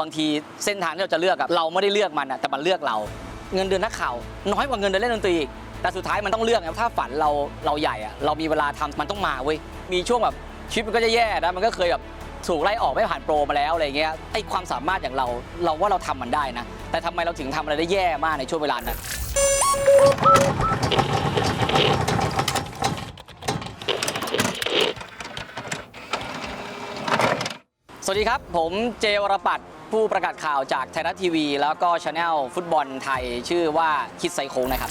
บางทีเส้นทางที่เราจะเลือกอะเราไม่ได้เลือกมันอะแต่มันเลือกเรา เงินเดือนนักข่าวน้อยกว่าเงินเดือนเล่นดนตรีอีกแต่สุดท้ายมันต้องเลือกถ้าฝันเราเราใหญ่อะเรามีเวลาทำมันต้องมาเว้ยมีช่วงแบบชีวิตมันก็จะแย่นะมันก็เคยแบบถูกไล่ออกไม่ผ่านโปรมาแล้วอะไรเงี้ยไอความสามารถอย่างเราเราว่าเราทำมันได้นะ แต่ทำไมเราถึงทำอะไรได้แย่มากในช่วงเวลานั้นสวัสดีครับ ผมเจวรปัต ผู้ประกาศข่าวจากไทยรัฐทีวี แล้วก็ช anel ฟุตบอลไทยชื่อว่าคิดไซโค้งนะครับ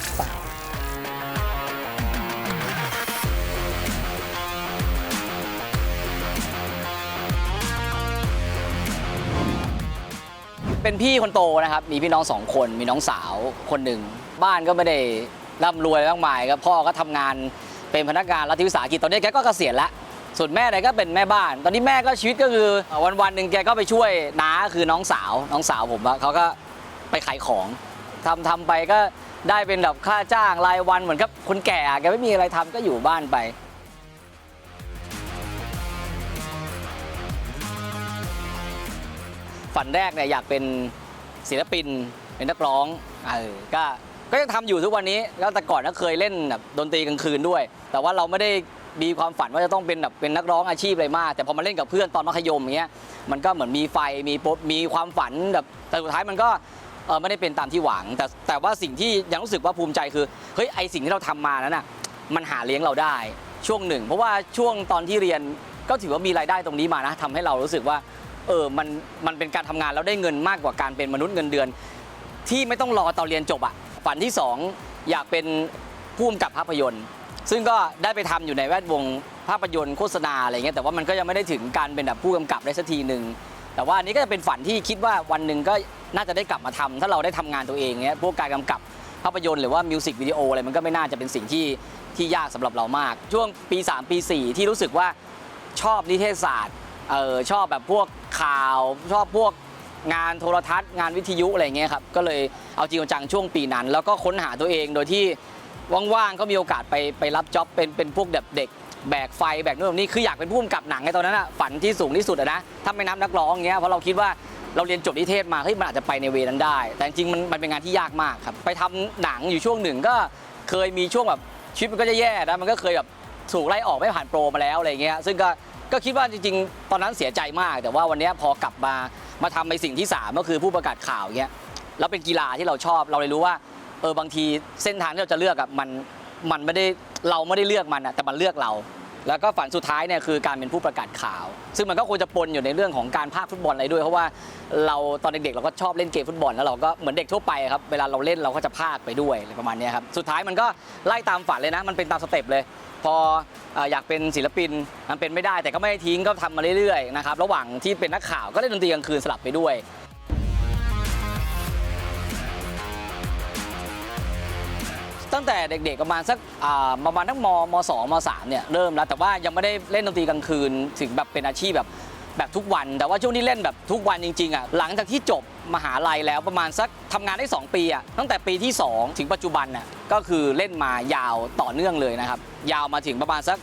เป็นพี่คนโตนะครับ มีพี่น้องสองคน มีน้องสาวคนหนึ่ง บ้านก็ไม่ได้ร่ำรวยมากมายครับพ่อก็ทำงานเป็นพนักงานรัฐวิสาหกิจตอนนี้แกก็เกษียณแล้ว ส่วนแม่เนี่ยก็เป็นแม่บ้าน ตอนนี้แม่ก็ชีวิตก็คือวันวันๆหนึ่งแกก็ไปช่วยน้าคือน้องสาว น้องสาวผมอะเขาก็ไปขายของทำทำไปก็ได้เป็นแบบค่าจ้างรายวันเหมือนกับคนแก่แกไม่มีอะไรทำก็อยู่บ้านไปฝันแรกเนี่ยอยากเป็นศิลปินเป็นนักร้องเออก็ก็ยังทำอยู่ทุกวันนี้แล้วแต่ก่อนก็เคยเล่นแบบดนตรีกลางคืนด้วย แต่ว่าเราไม่ได้ มีความฝันว่าจะต้องเป็นแบบเป็นนักร้องอาชีพอะไรมาก แต่พอมาเล่นกับเพื่อนตอนมัธยมอย่างเงี้ยมันก็เหมือนมีไฟมีป๊บมีความฝันแบบแต่สุดท้ายมันก็เออไม่ได้เป็นตามที่หวัง แต่แต่ว่าสิ่งที่ยังรู้สึกว่าภูมิใจคือเฮ้ยไอสิ่งที่เราทำมานั้นน่ะมันหาเลี้ยงเราได้ช่วงหนึ่ง เพราะว่าช่วงตอนที่เรียนก็ถือว่ามีรายได้ตรงนี้มานะทำให้เรารู้สึกว่าเออมันมันเป็นการทำงานแล้วได้เงินมากกว่าการเป็นมนุษย์เงินเดือน ที่ไม่ต้องรอตอนเรียนจบอะฝันที่ 2 อยากเป็นผู้กำกับภาพยนตร์ ซึ่งก็ได้ไปทำอยู่ในแวดวงภาพยนตร์โฆษณาอะไรเงี้ยแต่ว่ามันก็ยังไม่ได้ถึงการเป็นแบบผู้กำกับได้สักทีหนึ่งแต่ว่าอันนี้ก็จะเป็นฝันที่คิดว่าวันหนึ่งก็น่าจะได้กลับมาทำถ้าเราได้ทำงานตัวเองเงี้ยพวกการกำกับภาพยนตร์หรือว่ามิวสิกวิดีโออะไรมันก็ไม่น่าจะเป็นสิ่งที่ที่ยากสำหรับเรามาก ช่วงปี 3 ปี 4 ที่รู้สึกว่าชอบนิเทศศาสตร์เออชอบแบบพวกข่าวชอบพวกงานโทรทัศน์ งานวิทยุอะไรเงี้ยครับก็เลยเอาจริงจังช่วงปีนั้น แล้วก็ค้นหาตัวเองโดยที่ ว่างๆก็มีโอกาสไปไปรับจ็อบเป็นเป็นพวกแบบเด็กแบกไฟแบกนู่นแบบนี่คืออยากเป็นผู้กำกับหนังไงตอนนั้นอะฝันที่สูงที่สุดอะนะถ้าไม่นับนักร้องเงี้ยเพราะเราคิดว่าเราเรียนจบนิเทศมาเฮ้ยมันอาจจะไปในเวนั้นได้ แต่จริงๆมันมันเป็นงานที่ยากมากครับไปทำหนังอยู่ช่วงหนึ่งก็เคยมีช่วงแบบชีวิตมันก็จะแย่นะมันก็เคยแบบถูกไล่ออกไม่ผ่านโปรมาแล้วอะไรเงี้ยซึ่งก็ก็คิดว่าจริง ๆ ตอนนั้นเสียใจมาก แต่ว่าวันเนี้ยพอกลับมามาทำในสิ่งที่3ก็คือผู้ประกาศข่าวเงี้ยแล้วเป็นกีฬาที่เราชอบเราเลยรู้ว่า เออบางทีเส้นทางที่เราจะเลือกอะมันมันไม่ได้เราไม่ได้เลือกมันอะแต่มันเลือกเรา แล้วก็ฝันสุดท้ายเนี่ยคือการเป็นผู้ประกาศข่าว ซึ่งมันก็ควรจะปนอยู่ในเรื่องของการภาคฟุตบอลอะไรด้วย เพราะว่าเราตอนเด็กๆเราก็ชอบเล่นเกมฟุตบอลแล้วเราก็เหมือนเด็กทั่วไปครับเวลาเราเล่นเราก็จะภาคไปด้วยอะไรประมาณนี้ครับสุดท้ายมันก็ไล่ตามฝันเลยนะ มันเป็นตามสเต็ปเลยพออยากเป็นศิลปินมันเป็นไม่ได้แต่ก็ไม่ทิ้งก็ทำมาเรื่อยๆนะครับระหว่างที่เป็นนักข่าวก็เล่นดนตรีกลางคืนสลับไปด้วย ตั้งแต่เด็กๆประมาณสักประมาณทั้งมมสองมสามเนี่ยเริ่มแล้ว แต่ว่ายังไม่ได้เล่นดนตรีกลางคืนถึงแบบเป็นอาชีพแบบแบบทุกวัน แต่ว่าช่วงที่เล่นแบบทุกวันจริงๆอะหลังจากที่จบมหาลัยแล้วประมาณสักทำงานได้ 2 ปีอะตั้งแต่ปีที่ 2 ถึงปัจจุบันน่ะก็คือเล่นมายาวต่อเนื่องเลยนะครับ ยาวมาถึงประมาณสัก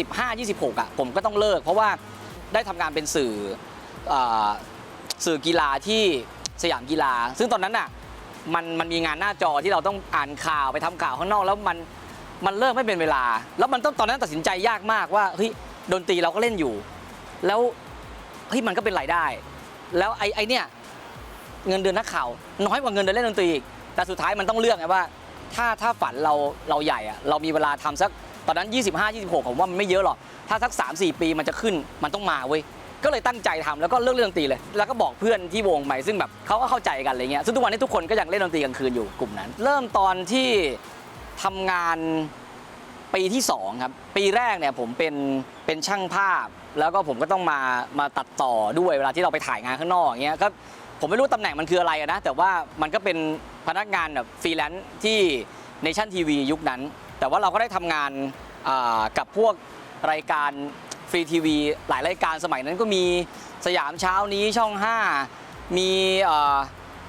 25-26อะผมก็ต้องเลิก เพราะว่าได้ทำงานเป็นสื่ออสื่อกีฬาที่สยามกีฬา ซึ่งตอนนั้นน่ะ มันมันมีงานหน้าจอที่เราต้องอ่านข่าวไปทำข่าวข้างนอกแล้วมันมันเริ่มไม่เป็นเวลา แล้วมันต้องตอนนั้นตัดสินใจยากมากว่าเฮ้ยดนตรีเราก็เล่นอยู่ แล้วเฮ้ยมันก็เป็นรายได้ แล้วไอ้ไอ้เนี่ยเงินเดือนนักข่าวน้อยกว่าเงินเดือนเล่นดนตรีอีกแต่สุดท้ายมันต้องเลือกไงว่า ถ้าถ้าฝันเราเราใหญ่อะเรามีเวลาทำสักตอนนั้น 25 26 ผมว่ามันไม่เยอะหรอกถ้าสัก 3-4 ปีมันจะขึ้นมันต้องมาเว้ย ก็เลยตั้งใจทำแล้วก็เลิกเล่นดนตรีเลย แล้วก็บอกเพื่อนที่วงใหม่ซึ่งแบบเขาก็เข้าใจกันอะไรเงี้ยซึ่งทุกวันนี้ทุกคนก็ยังเล่นดนตรีกลางคืนอยู่กลุ่มนั้น เริ่มตอนที่ทำงานปีที่สองครับปีแรกเนี่ยผมเป็นเป็นช่างภาพ แล้วก็ผมก็ต้องมามาตัดต่อด้วยเวลาที่เราไปถ่ายงานข้างนอกอย่างเงี้ยก็ผมไม่รู้ตำแหน่งมันคืออะไรนะแต่ว่ามันก็เป็นพนักงานแบบฟรีแลนซ์ที่เนชั่นทีวียุคนั้น แต่ว่าเราก็ได้ทำงานกับพวกรายการ ฟรีทีวีหลายรายการสมัยนั้นก็มีสยามเช้านี้ช่อง 5 มี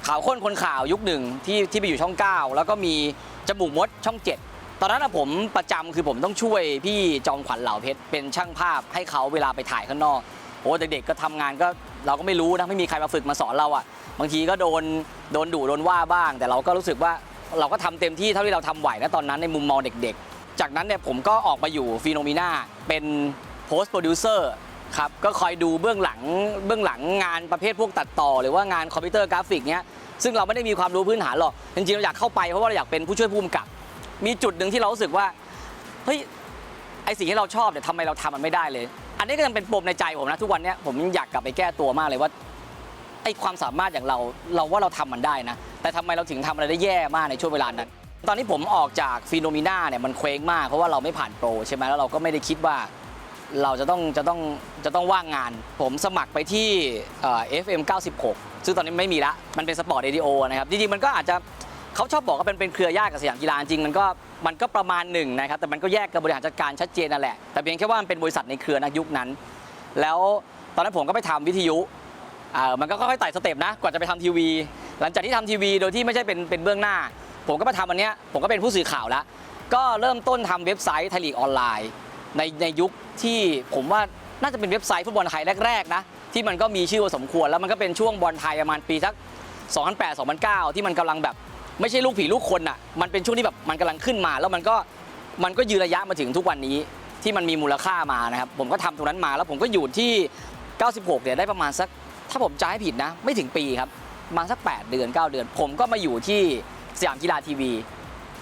ข่าวค้นคนข่าวยุคหนึ่งที่ที่ไปอยู่ช่อง 9 แล้วก็มีจมูกมดช่อง 7 ตอนนั้นผมประจำคือผมต้องช่วยพี่จอมขวัญเหล่าเพชรเป็นช่างภาพให้เขาเวลาไปถ่ายข้างนอกโอ้เด็กๆก็ทำงานก็เราก็ไม่รู้นะไม่มีใครมาฝึกมาสอนเราอะ่ะบางทีก็โดนโดนดุโดนว่าบ้าง แต่เราก็รู้สึกว่าเราก็ทำเต็มที่เท่าที่เราทำไหวนะตอนนั้นในมุมมองเด็ก ๆ จากนั้นเนี่ยผมก็ออกมาอยู่ฟีโนมิน่าเป็น โพสต์โปรดิวเซอร์ครับก็คอยดูเบื้องหลังเบื้องหลังงานประเภทพวกตัดต่อ หรือว่างานคอมพิวเตอร์กราฟิกเนี้ยซึ่งเราไม่ได้มีความรู้พื้นฐานหรอกจริงๆเราอยากเข้าไปเพราะว่าเราอยากเป็นผู้ช่วยผู้กำกับ มีจุดหนึ่งที่เรารู้สึกว่าเฮ้ยไอสิ่งที่เราชอบเนี่ยทำไมเราทำมันไม่ได้เลย อันนี้ก็ยังเป็นปมในใจผมนะทุกวันเนี้ยผมอยากกลับไปแก้ตัวมากเลยว่าไอความสามารถอย่างเราเราว่าเราทำมันได้นะ แต่ทำไมเราถึงทำอะไรได้แย่มากในช่วงเวลานั้น ตอนนี้ผมออกจากฟีโนมิน่าเนี่ยมันเคว้งมากเพราะว่าเราไม่ผ่านโปรใช่ไหมแล้วเราก็ไม่ได้คิดว่า เราจะต้องจะต้องจะต้องว่างงาน ผมสมัครไปที่เอ่อ FM 96 ซึ่งตอนนี้ไม่มีละมันเป็นสปอร์ตเรดิโอนะครับจริงๆมันก็อาจจะเขาชอบบอกว่าเป็นเป็นเครือญาติกับสยามกีฬาจริงมันก็มันก็ประมาณหนึ่งนะครับแต่มันก็แยกกับบริหารจัดการชัดเจนนั่นแหละ แต่เพียงแค่ว่ามันเป็นบริษัทในเครือนยุคนั้น แล้วตอนนั้นผมก็ไปทำวิทยุอ่ามันก็ค่อยๆไต่สเต็ปนะกว่าจะไปทำทีวี หลังจากที่ทำทีวีโดยที่ไม่ใช่เป็นเป็นเบื้องหน้า ผมก็มาทำอันเนี้ยผมก็เป็นผู้สื่อข่าวแล้ว ก็เริ่มต้นทำเว็บไซต์ไทยลีกออนไลน์ ในในยุคที่ผมว่าน่าจะเป็นเว็บไซต์ฟุตบอลไทยแรกๆนะที่มันก็มีชื่อพอสมควรแล้วมันก็เป็นช่วงบอลไทยประมาณปีสัก 2008 2009 ที่มันกำลังแบบ ไม่ใช่ลูกผีลูกคนอะมันเป็นช่วงที่แบบมันกำลังขึ้นมา แล้วมันก็มันก็ยืนระยะมาถึงทุกวันนี้ที่มันมีมูลค่ามานะครับผมก็ทำตรงนั้นมาแล้วผมก็อยู่ที่ 96เนี่ยได้ประมาณสัก ถ้าผมจำให้ผิดนะ ไม่ถึงปีครับมาสัก 8 เดือน 9 เดือน ผมก็มาอยู่ที่สยามกีฬาทีวี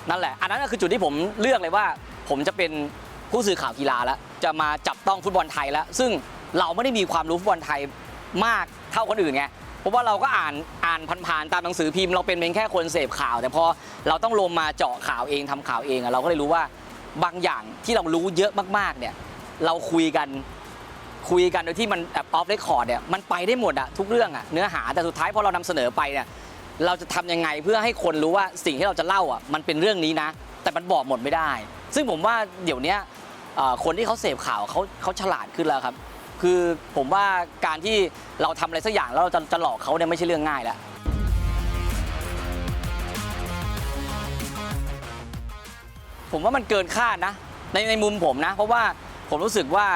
นั่นแหละ อันนั้นก็คือจุดที่ผมเลือกเลยว่า ผมจะเป็น ผู้สื่อข่าวกีฬาแล้ว จะมาจับต้องฟุตบอลไทยแล้ว ซึ่งเราไม่ได้มีความรู้ฟุตบอลไทยมากเท่าคนอื่นไงเพราะว่าเราก็อ่านอ่านผ่านๆตามหนังสือพิมพ์เราเป็นเพียงแค่คนเสพข่าว แต่พอเราต้องลงมาเจาะข่าวเองทำข่าวเองเราก็เลยรู้ว่าบางอย่างที่เรารู้เยอะมากๆเนี่ยเราคุยกันคุยกันโดยที่มันแบบออฟเรคคอร์ดเนี่ยมันไปได้หมดอะทุกเรื่องอะเนื้อหาแต่สุดท้ายพอเรานำเสนอไปเนี่ยเราจะทำยังไงเพื่อให้คนรู้ว่าสิ่งที่เราจะเล่าอะมันเป็นเรื่องนี้นะ แต่มันบอกหมดไม่ได้ ซึ่งผมว่าเดี๋ยวนี้ คนที่เขาเสพข่าวเขาเขาฉลาดขึ้นแล้วครับ คือผมว่าการที่เราทำอะไรสักอย่างแล้วเราจะจะหลอกเขาเนี่ยไม่ใช่เรื่องง่ายแล้วผมว่ามันเกินคาดนะในในมุมผมนะ เพราะว่าผมรู้สึกว่า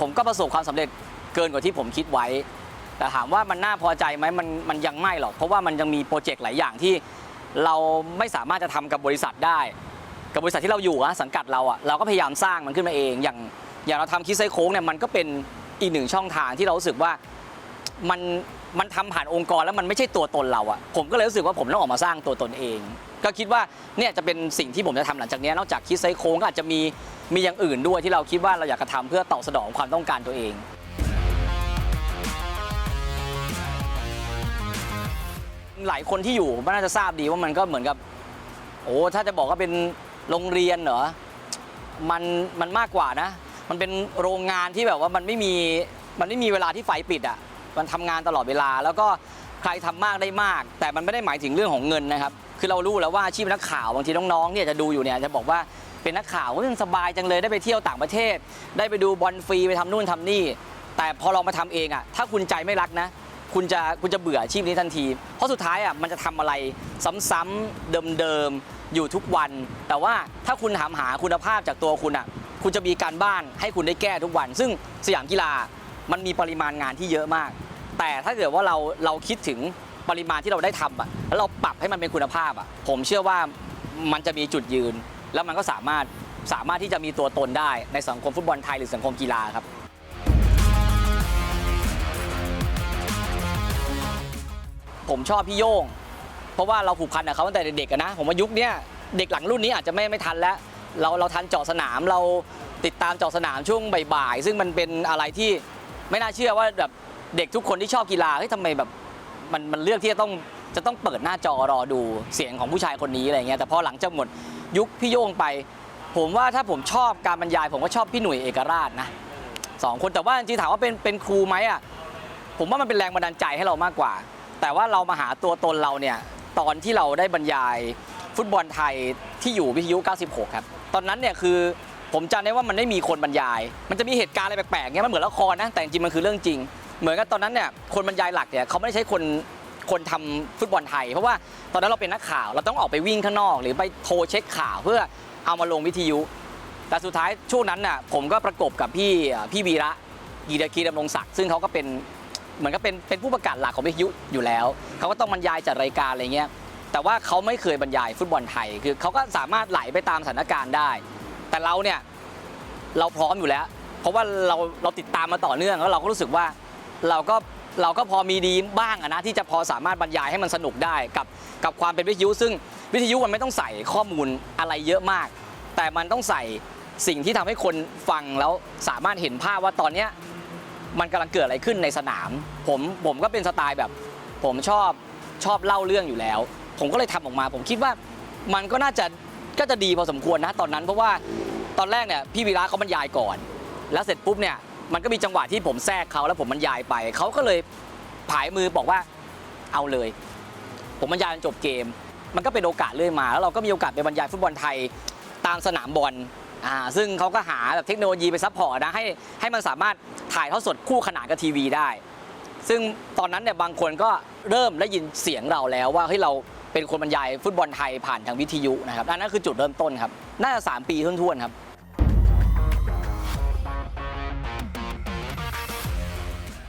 ผมก็ประสบความสำเร็จเกินกว่าที่ผมคิดไว้ แต่ถามว่ามันน่าพอใจไหมมันมันยังไม่หรอก เพราะว่ามันยังมีโปรเจกต์หลายอย่างที่เราไม่สามารถจะทำกับบริษัทได้ กับบริษัทที่เราอยู่อะสังกัดเราอะเราก็พยายามสร้างมันขึ้นมาเอง อย่างอย่างเราทำคิดไซโค้งเนี่ยมันก็เป็นอีกหนึ่งช่องทางที่เรารู้สึกว่ามันมันทำผ่านองค์กรแล้วมันไม่ใช่ตัวตนเราอะผมก็เลยรู้สึกว่าผมต้องออกมาสร้างตัวตนเอง ก็คิดว่าเนี่ยจะเป็นสิ่งที่ผมจะทำหลังจากนี้นอกจากคิดไซโค้งก็อาจจะมีมีอย่างอื่นด้วยที่เราคิดว่าเราอยากจะทำเพื่อตอบสนองความต้องการตัวเองหลายคนที่อยู่ผมว่น่าจะทราบดีว่ามันก็เหมือนกับ โอ้ถ้าจะบอกว่าเป็น โรงเรียนเหรอมันมันมากกว่านะ มันเป็นโรงงานที่แบบว่ามันไม่มีมันไม่มีเวลาที่ไฟปิดอะมันทำงานตลอดเวลา แล้วก็ใครทำมากได้มาก แต่มันไม่ได้หมายถึงเรื่องของเงินนะครับ คือเรารู้แล้วว่าอาชีพนักข่าวบางทีน้องๆเนี่ยจะดูอยู่เนี่ยจะบอกว่าเป็นนักข่าวเรื่องสบายจังเลยได้ไปเที่ยวต่างประเทศ ได้ไปดูบอลฟรีไปทำนู่นทำนี่ แต่พอเรามาทำเองอะถ้าคุณใจไม่รักนะ คุณจะคุณจะเบื่ออาชีพนี้ทันที เพราะสุดท้ายอะมันจะทำอะไรซ้ำๆเดิมๆ อยู่ทุกวัน แต่ว่าถ้าคุณถามหาคุณภาพจากตัวคุณอะคุณจะมีการบ้านให้คุณได้แก้ทุกวัน ซึ่งสยามกีฬามันมีปริมาณงานที่เยอะมาก แต่ถ้าเกิดว่าเราเราคิดถึงปริมาณที่เราได้ทำอะแล้วเราปรับให้มันเป็นคุณภาพอะผมเชื่อว่ามันจะมีจุดยืน แล้วมันก็สามารถสามารถที่จะมีตัวตนได้ในสังคมฟุตบอลไทยหรือสังคมกีฬาครับผมชอบพี่โย่ง เพราะว่าเราผูกพันกับเขาตั้งแต่เด็กๆนะผมว่ายุคนี้เด็กหลังรุ่นนี้อาจจะไม่ไม่ทันแล้ว เราเราทันเจาะสนามเราติดตามเจาะสนามช่วงบ่ายๆซึ่งมันเป็นอะไรที่ไม่น่าเชื่อว่าแบบเด็กทุกคนที่ชอบกีฬาเฮ้ยทำไมแบบมันมันเลือกที่จะต้องจะต้องเปิดหน้าจอรอดูเสียงของผู้ชายคนนี้อะไรเงี้ยแต่พอหลังจากหมดยุคพี่โย่งไป ผมว่าถ้าผมชอบการบรรยาย ผมก็ชอบพี่หนุ่ยเอกราชนะสองคนแต่ว่าจริงๆถามว่าเป็นเป็นครูไหมอะผมว่ามันเป็นแรงบันดาลใจให้เรามากกว่า แต่ว่าเรามาหาตัวตนเราเนี่ย ตอนที่เราได้บรรยายฟุตบอลไทยที่อยู่วิทยุ 96 ครับ ตอนนั้นเนี่ยคือผมจำได้ว่ามันไม่มีคนบรรยาย มันจะมีเหตุการณ์อะไรแปลกๆเงี้ยมันเหมือนละครนะ แต่จริงๆมันคือเรื่องจริง เหมือนกับตอนนั้นเนี่ยคนบรรยายหลักเนี่ยเขาไม่ได้ใช้คนคนทำฟุตบอลไทย เพราะว่าตอนนั้นเราเป็นนักข่าว เราต้องออกไปวิ่งข้างนอก หรือไปโทรเช็คข่าวเพื่อเอามาลงวิทยุ แต่สุดท้ายช่วงนั้นน่ะผมก็ประกบกับพี่พี่วีระกีรกีดำรงศักดิ์ซึ่งเขาก็เป็น เหมือนก็เป็นเป็นผู้ประกาศหลักของวิทยุอยู่แล้ว เขาก็ต้องบรรยายจัดรายการอะไรเงี้ยแต่ว่าเขาไม่เคยบรรยายฟุตบอลไทยคือเขาก็สามารถไหลไปตามสถานการณ์ได้ แต่เราเนี่ยเราพร้อมอยู่แล้ว เพราะว่าเราเราติดตามมาต่อเนื่องแล้วเราก็รู้สึกว่าเราก็เราก็พอมีดีบ้างนะที่จะพอสามารถบรรยายให้มันสนุกได้กับกับความเป็นวิทยุ ซึ่งวิทยุมันไม่ต้องใส่ข้อมูลอะไรเยอะมาก แต่มันต้องใส่สิ่งที่ทำให้คนฟังแล้วสามารถเห็นภาพว่าตอนเนี้ย มันกำลังเกิดอะไรขึ้นในสนาม ผมผมก็เป็นสไตล์แบบ ผมชอบชอบเล่าเรื่องอยู่แล้ว ผมก็เลยทำออกมา ผมคิดว่ามันก็น่าจะก็จะดีพอสมควรนะตอนนั้น เพราะว่าตอนแรกเนี่ยพี่วีระเขาบรรยายก่อน แล้วเสร็จปุ๊บเนี่ยมันก็มีจังหวะที่ผมแทรกเขาแล้วผมบรรยายไปเขาก็เลยผายมือบอกว่าเอาเลย ผมบรรยายจนจบเกม มันก็เป็นโอกาสเรื่อยมา แล้วเราก็มีโอกาสไปบรรยายฟุตบอลไทยตามสนามบอล อ่าซึ่งเขาก็หาแบบเทคโนโลยีไปซัพพอร์ตนะให้ให้มันสามารถถ่ายทอดสดคู่ขนานกับทีวีได้ ซึ่งตอนนั้นเนี่ยบางคนก็เริ่มได้ยินเสียงเราแล้วว่าเฮ้ยเราเป็นคนบรรยายฟุตบอลไทยผ่านทางวิทยุนะครับอันนั้นคือจุดเริ่มต้นครับ น่าจะ 3 ปีท้วนๆครับ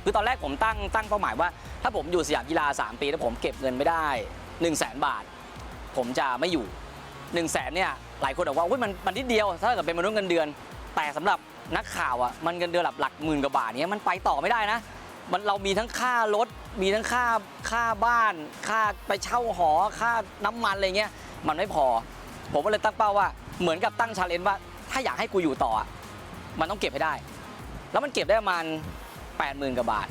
คือตอนแรกผมตั้งตั้งเป้าหมายว่า ถ้าผมอยู่สยามกีฬา 3 ปีแล้วผมเก็บเงินไม่ได้ 1 0 0 0 0แสนบาท ผมจะไม่อยู่ 1 0 0 0 0แสนเนี่ย หลายคนบอกว่ามันมันนิดเดียวถ้าเกิดเป็นมนุษย์เงินเดือน แต่สำหรับนักข่าวอะมันเงินเดือนหลักหลักหมื่นกว่าบาทเนี้ยมันไปต่อไม่ได้นะ มันเรามีทั้งค่ารถ มีทั้งค่าค่าบ้าน ค่าไปเช่าหอค่าน้ำมันอะไรเงี้ยมันไม่พอ ผมก็เลยตั้งเป้าว่าเหมือนกับตั้งชาเลนจ์ว่า ถ้าอยากให้กูอยู่ต่อ มันต้องเก็บให้ได้ แล้วมันเก็บได้ประมาณ8 0,000กว่าบาท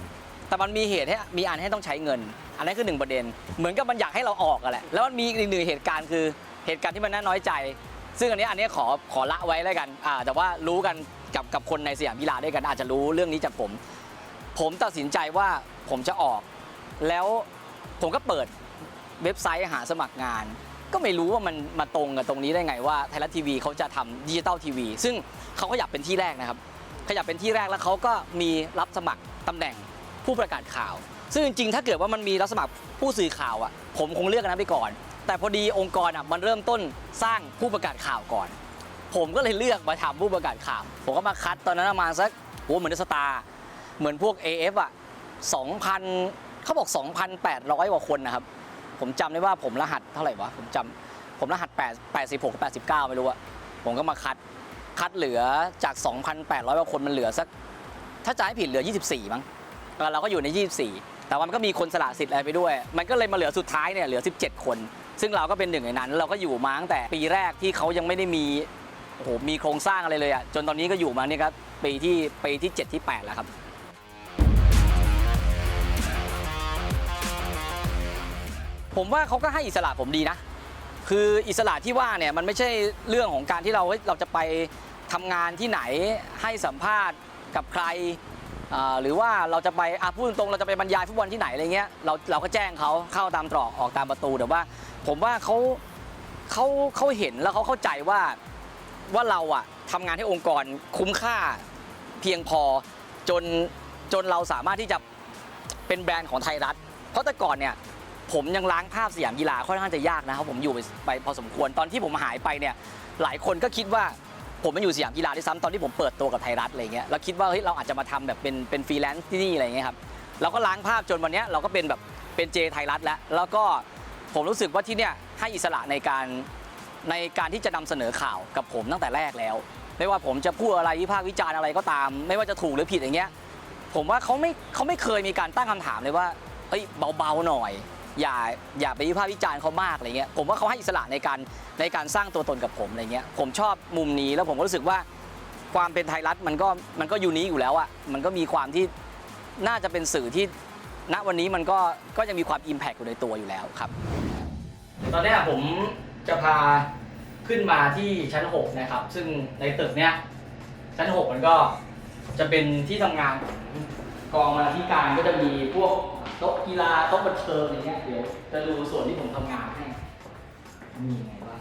แต่มันมีเหตุให้มีอันให้ต้องใช้เงิน อันนั้นคือหนึ่งประเด็น เหมือนกับมันอยากให้เราออกกันแหละ แล้วมันมีอีกหนึ่งเหตุการณ์คือเหตุการณ์ที่มันน่าน้อยใจ ซึ่งอันนี้อันนี้ขอขอละไว้แล้วกันอ่าแต่ว่ารู้กันกับกับคนในสยามกีฬาด้วยกันอาจจะรู้เรื่องนี้จากผม ผมตัดสินใจว่าผมจะออก แล้วผมก็เปิดเว็บไซต์หาสมัครงาน ก็ไม่รู้ว่ามันมาตรงกับตรงนี้ได้ไงว่าไทยรัฐทีวีเขาจะทำดิจิตอลทีวีซึ่งเขาก็อยากเป็นที่แรกนะครับ ขยับเป็นที่แรกแล้วเขาก็มีรับสมัครตำแหน่งผู้ประกาศข่าว ซึ่งจริงๆถ้าเกิดว่ามันมีรับสมัครผู้สื่อข่าวอะผมคงเลือกนนั้นไปก่อน แต่พอดีองค์กรอะมันเริ่มต้นสร้างผู้ประกาศข่าวก่อน ผมก็เลยเลือกมาทำผู้ประกาศข่าว ผมก็มาคัดตอนนั้นประมาณสักโอ้เหมือนสตาร์เหมือนพวก AF อะ2,000เขาบอก 2,800 กว่าคนนะครับ ผมจำได้ว่าผมรหัสเท่าไหร่วะ ผมจำผมรหัส8 86กับ89 ไม่รู้อะผมก็มาคัดคัดเหลือจาก 2,800 กว่าคนมันเหลือสัก ถ้าจะให้ผิดเหลือ 24 มั้งเออเราก็อยู่ใน 24 แต่ว่ามันก็มีคนสละสิทธิ์อะไรไปด้วย มันก็เลยมาเหลือสุดท้ายเนี่ยเหลือ 17 คน ซึ่งเราก็เป็นหนึ่งในนั้น เราก็อยู่มาตั้งแต่ปีแรกที่เขายังไม่ได้มีโอ้โหมีโครงสร้างอะไรเลยอะจนตอนนี้ก็อยู่มาเนี่ยครับปีที่ปีที่ 7 ที่ 8 แล้วครับ ผมว่าเขาก็ให้อิสระผมดีนะ คืออิสระที่ว่าเนี่ยมันไม่ใช่เรื่องของการที่เราเราจะไปทำงานที่ไหนให้สัมภาษณ์กับใคร หรือว่าเราจะไปพูดตรงเราจะไปบรรยายฟุตบอลที่ไหนอะไรเงี้ยเราเราก็แจ้งเขาเข้าตามตรอกออกตามประตูแต่ว่า ผมว่าเขาเขาเขาเห็นแล้วเขาเข้าใจว่าว่าเราอะทำงานให้องค์กรคุ้มค่าเพียงพอจนจนเราสามารถที่จะเป็นแบรนด์ของไทยรัฐ เพราะแต่ก่อนเนี่ยผมยังล้างภาพสยามกีฬาค่อนข้างจะยากนะครับผมอยู่ไปพอสมควรตอนที่ผมหายไปเนี่ยหลายคนก็คิดว่า ผมไม่อยู่สยามกีฬาด้วยซ้ำตอนที่ผมเปิดตัวกับไทยรัฐอะไรเงี้ยแล้วคิดว่าเฮ้ยเราอาจจะมาทำแบบเป็นเป็นฟรีแลนซ์ที่นี่อะไรเงี้ยครับเราก็ล้างภาพจนวันเนี้ยเราก็เป็นแบบเป็นเจไทยรัฐแล้วแล้วก็ผมรู้สึกว่าที่เนี่ยให้อิสระในการในการที่จะนำเสนอข่าวกับผมตั้งแต่แรกแล้ว ไม่ว่าผมจะพูดอะไรวิพากษ์วิจารณ์อะไรก็ตาม ไม่ว่าจะถูกหรือผิดอย่างเงี้ยผมว่าเขาไม่เขาไม่เคยมีการตั้งคำถามเลยว่าเอ้ยเบาๆหน่อย อย่าอย่าไปวิพากษ์วิจารณ์เขามากอะไรเงี้ยผมว่าเขาให้อิสระในการในการสร้างตัวตนกับผมอะไรเงี้ยผมชอบมุมนี้แล้วผมก็รู้สึกว่าความเป็นไทยรัฐมันก็มันก็ยูนิคอยู่แล้วอะมันก็มีความที่น่าจะเป็นสื่อที่ณวันนี้มันก็ก็ยังมีความอิมแพกอยู่ในตัวอยู่แล้วครับ ตอนนี้ผมจะพาขึ้นมาที่ชั้น 6 นะครับ ซึ่งในตึกเนี้ยชั้น 6 มันก็จะเป็นที่ทำงานของกองบรรณาธิการก็จะมีพวก โต๊ะกีฬาโต๊ะบันเทิงอะไรเงี้ยเดี๋ยวจะดูส่วนที่ผมทำงานให้มีไงบ้าง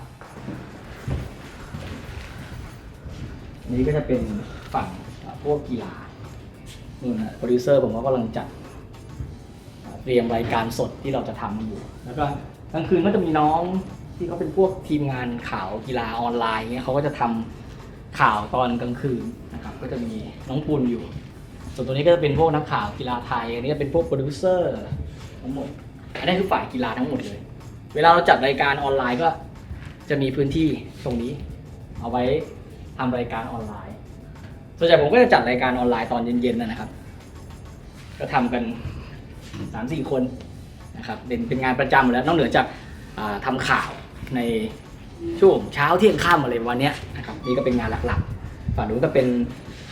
นี้ก็จะเป็นฝั่งพวกกีฬานู่นนะโปรดิวเซอร์ผมก็กำลังจัดเตรียมรายการสดที่เราจะทำอยู่ แล้วก็กลางคืนก็จะมีน้องที่เขาเป็นพวกทีมงานข่าวกีฬาออนไลน์เงี้ยเขาก็จะทำข่าวตอนกลางคืนนะครับ ก็จะมีน้องปุณอยู่ ส่วนตัวนี้ก็จะเป็นพวกนักข่าวกีฬาไทย อันนี้ก็เป็นพวกโปรดิวเซอร์ทั้งหมด อันนี้คือฝ่ายกีฬาทั้งหมดเลย เวลาเราจัดรายการออนไลน์ก็จะมีพื้นที่ตรงนี้ เอาไว้ทำรายการออนไลน์ ส่วนใหญ่ผมก็จะจัดรายการออนไลน์ตอนเย็นๆนะครับ ก็ทำกันสามสี่คนนะครับเป็นเป็นงานประจำอยู่แล้วนอกเหนือจากอ่าทำข่าวในช่วงเช้าเที่ยงค่ำอะไรวันนี้นะครับนี่ก็เป็นงานหลักๆ ฝั่งนู้นก็เป็น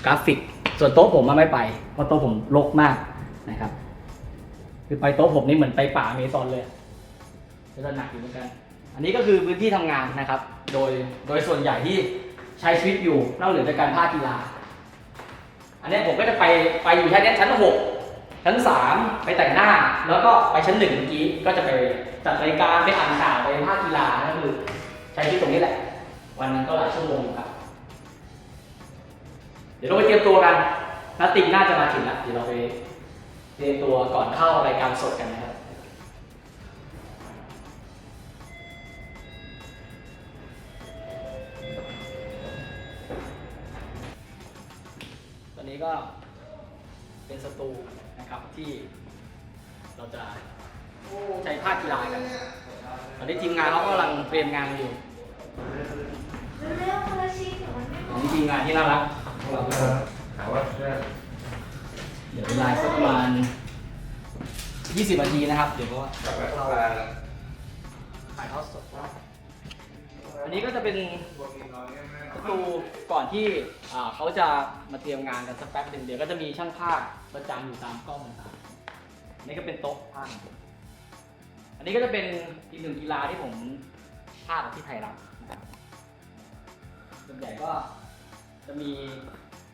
กราฟิก ส่วนโต๊ะผมมาไม่ไป เพราะโต๊ะผมรกมากนะครับ คือไปโต๊ะผมนี่เหมือนไปป่าเมซอนเลยอะก็จะหนักอยู่เหมือนกัน อันนี้ก็คือพื้นที่ทำงานนะครับ โดยโดยส่วนใหญ่ที่ใช้ชีวิตอยู่นอกเหนือจากการภาคกีฬา อันนี้ผมก็จะไปไปอยู่ชั้นเนี้ยชั้นหกชั้นสามไปแต่งหน้า แล้วก็ไปชั้นหนึ่งเมื่อกี้ก็จะไปจัดรายการไปอ่านข่าวไปภาคกีฬาก็คือใช้ชีวิตตรงนี้แหละ วันหนึงก็หลายชั่วโมงครับ ดี๋ยวเราไปเตรียมตัวกันนัดติงน่าจะมาถึงแล้วเดี๋ยวเราไปเตรียมตัวก่อนเข้ารายการสดกันนะครับตอนนี้ก็เป็นสตูนะครับที่เราจะใช้ภาคกีฬากัน ตอนนี้ทีมงานเขากำลังเตรียมงานอยู่ เร็วๆคนละชิ้นเดี๋ยวมันไม่หมอันดนี้ทีมงานที่น่ารัก ถามว่าเพื่อนเดี๋ยวเวลาสักประมาณ 20นาทีนะครับ เดี๋ยวก็กลับมาเข้ามาถ่ายทอดสดอันนี้ก็จะเป็นประตูก่อนที่อ่าเขาจะมาเตรียมงานกันสักแป๊บหนึ่งเดี๋ยวก็จะมีช่างภาพประจำอยู่ตามกล้องต่างๆอันนี้ก็เป็นโต๊ะภาพอันนี้ก็จะเป็นอีกหนึ่งกีฬาที่ผมภาคที่ไทยรัฐนะครับส่วนใหญ่ก็ จะมี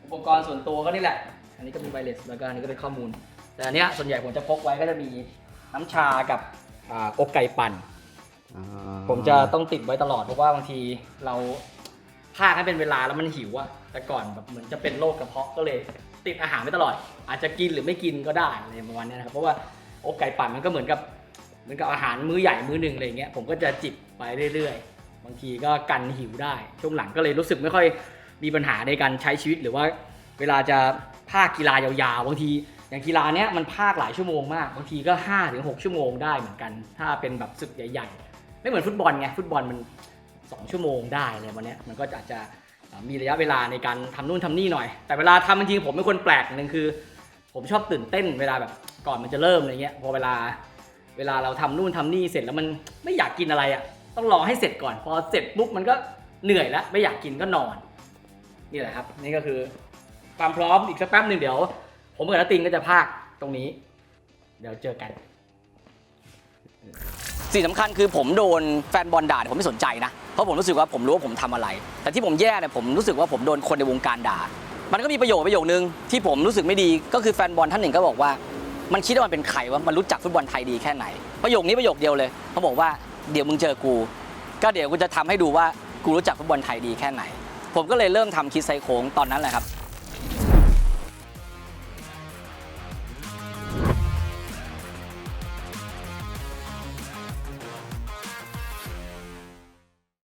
อุปกรณ์ส่วนตัวก็นี่แหละ อันนี้ก็มีไวเลสแล้วก็อันนี้ก็เป็นข้อมูล แต่อันเนี้ยส่วนใหญ่ผมจะพกไว้ก็จะมีน้ำชากับอ่าอกไก่ปั่นผมจะต้องติดไว้ตลอดเพราะว่าบางทีเราพากให้เป็นเวลาแล้วมันหิวอะแต่ก่อนแบบเหมือนจะเป็นโรคกระเพาะก็เลย ติดอาหารไว้ตลอด อาจจะกินหรือไม่กินก็ได้อะไรประมาณเนี้ยนะครับเพราะว่าอกไก่ปั่นมันก็เหมือนกับเหมือนกับอาหารมื้อใหญ่มื้อหนึ่งอะไรเงี้ยผมก็จะจิบไปเรื่อยๆ บางทีก็กันหิวได้ช่วงหลังก็เลยรู้สึกไม่ค่อย มีปัญหาในการใช้ชีวิตหรือว่าเวลาจะภาคกีฬายาวๆบางที อย่างกีฬาเนี้ยมันภาคหลายชั่วโมงมากบางทีก็5ถึง6ชั่วโมงได้เหมือนกัน ถ้าเป็นแบบศึกใหญ่ๆไม่เหมือนฟุตบอลไงฟุตบอลมัน 2 ชั่วโมงได้อะไรวันเนี้ยมันก็อาจจะมีระยะเวลาในการทำนู่นทำนี่หน่อย แต่เวลาทำจริงผมเป็นคนแปลกหนึ่งคือ ผมชอบตื่นเต้นเวลาแบบก่อนมันจะเริ่มอะไรเงี้ยพอเวลาเวลาเราทำนู่นทำนี่เสร็จแล้วมันไม่อยากกินอะไรอะต้องรอให้เสร็จก่อน พอเสร็จปุ๊บมันก็เหนื่อยแล้วไม่อยากกินก็นอน นี่แหละครับ นี่ก็คือความพร้อมอีกสักแป๊บหนึ่งเดี๋ยว ผมกับนติงก็จะพากตรงนี้ เดี๋ยวเจอกันสิ่งสำคัญคือผมโดนแฟนบอลด่าผมไม่สนใจนะ เพราะผมรู้สึกว่าผมรู้ว่าผมทำอะไร แต่ที่ผมแย่เนี่ยผมรู้สึกว่าผมโดนคนในวงการด่า มันก็มีประโยคประโยคนึงที่ผมรู้สึกไม่ดีก็คือแฟนบอลท่านหนึ่งก็บอกว่า มันคิดว่ามันเป็นใครว่ามันรู้จักฟุตบอลไทยดีแค่ไหน ประโยคนี้ประโยคเดียวเลยเขาบอกว่าเดี๋ยวมึงเจอกู ก็เดี๋ยวกูจะทำให้ดูว่ากูรู้จักฟุตบอลไทยดีแค่ไหน ผมก็เลยเริ่มทำคิดไซโค้งตอนนั้นแหละครับ